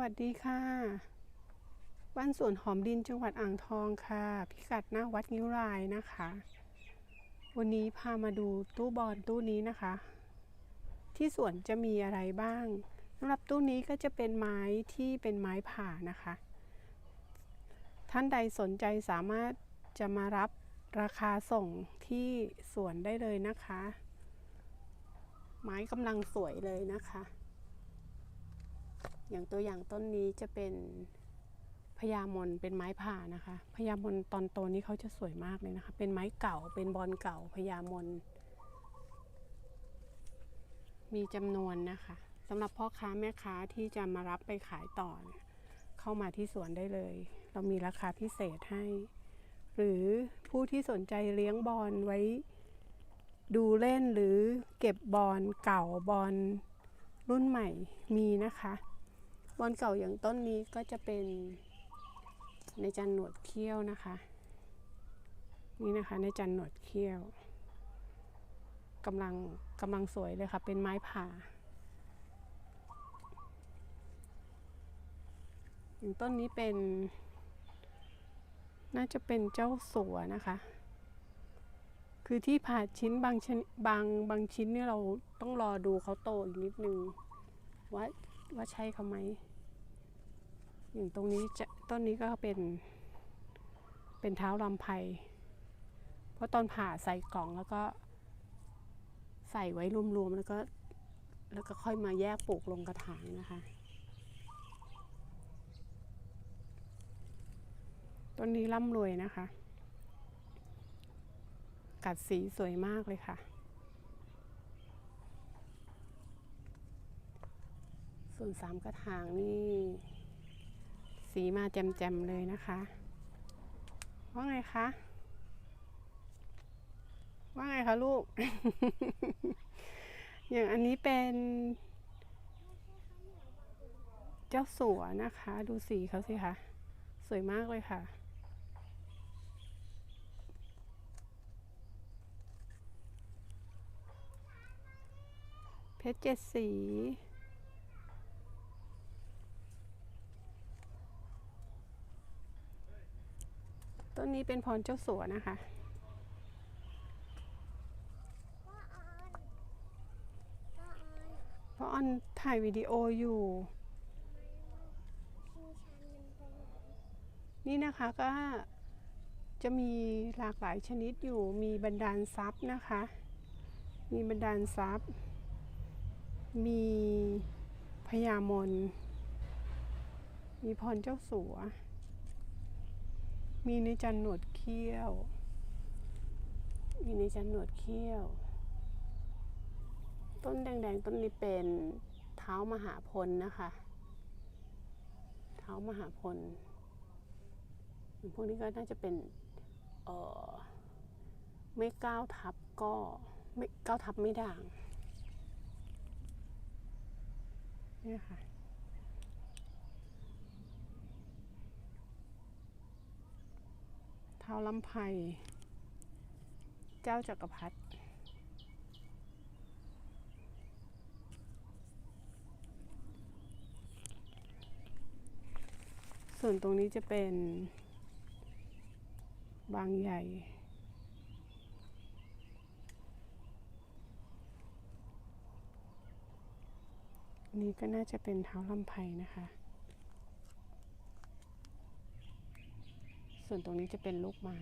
วัสดีค่ะ บ้านสวนหอมดินจังหวัดอ่างทองค่ะ พิกัดหน้าวัดนิ้วรายนะคะ วันนี้พามาดูตู้บอลตู้นี้นะคะ ที่สวนจะมีอะไรบ้างสำหรับตู้นี้ก็จะเป็นไม้ที่เป็นไม้ผ่านะคะ ท่านใดสนใจสามารถจะมารับราคาส่งที่สวนได้เลยนะคะ ไม้กำลังสวยเลยนะคะ อย่างตัวอย่างต้นนี้จะเป็นพญามนเป็นไม้ผ่านะคะพญามนตอนโตนี้เขาจะสวยมากเลยนะคะ เป็นไม้เก่าเป็นบอลเก่าพญามน มีจำนวนนะคะสำหรับพ่อค้าแม่ค้าที่จะมารับไปขายต่อเนี่ยเข้ามาที่สวนได้เลย เรามีราคาพิเศษให้ หรือผู้ที่สนใจเลี้ยงบอลไว้ ดูเล่นหรือเก็บบอลเก่าบอลรุ่นใหม่มีนะคะ อลเก่าอย่างต้นนี้ก็จะเป็นในจันหนวดเขี้ยวนะคะ นี่นะคะในจันหนวดเขี้ยวกำลังกำลังสวยเลยค่ะ เป็นไม้ผ่าอย่างต้นนี้เป็น น่าจะเป็นเจ้าสัวนะคะ คือที่ผ่าชิ้นบางชนิดบางบางชิ้นเนี่ยเราต้องรอดูเขาโตอีกนิดนึงว่าว่าใช่เขาไหม อย่างตรงนี้จะต้นนี้ก็เป็น เป็นเท้าลำไพเพราะตอนผ่าใส่กล่องแล้วก็ ใส่ไว้รวมๆแล้วก็ แล้วก็ค่อยมาแยกปลูกลงกระถางนะคะ ต้นนี้ร่ำรวยนะคะ กัดสีสวยมากเลยค่ะ ส่วนสามกระถางนี่ สีมาแจ่มๆเลยนะคะ ว่าไงคะ ว่าไงคะลูก อย่างอันนี้เป็นเจ้าสัวนะคะ ดูสีเขาสิคะ สวยมากเลยค่ะเพชรเจ็ดสี ต้นนี้เป็นพรเจ้าสัวนะคะ เพราะออนถ่ายวิดีโออยู่ นี่นะคะก็จะมีหลากหลายชนิดอยู่ มีบรรดาลทรัพย์นะคะ มีบรรดาลทรัพย์มีพญามน มีพรเจ้าสัว มีในจันหนวดเขี้ยว มีในจันหนวดเขี้ยว ต้นแดงๆ ต้นนี้เป็นเท้ามหาพลนะคะ เท้ามหาพล พวกนี้ก็น่าจะเป็น เออไม่ก้าวทับก็ไม่ก้าวทับไม่ด่าง เนี่ยค่ะ ท้าลำไพเจ้าจักรพรรดิส่วนตรงนี้จะเป็นบางใหญ่ นี่ก็น่าจะเป็นเท้าลำไพนะคะ ส่วนตรงนี้จะเป็นลูกไม้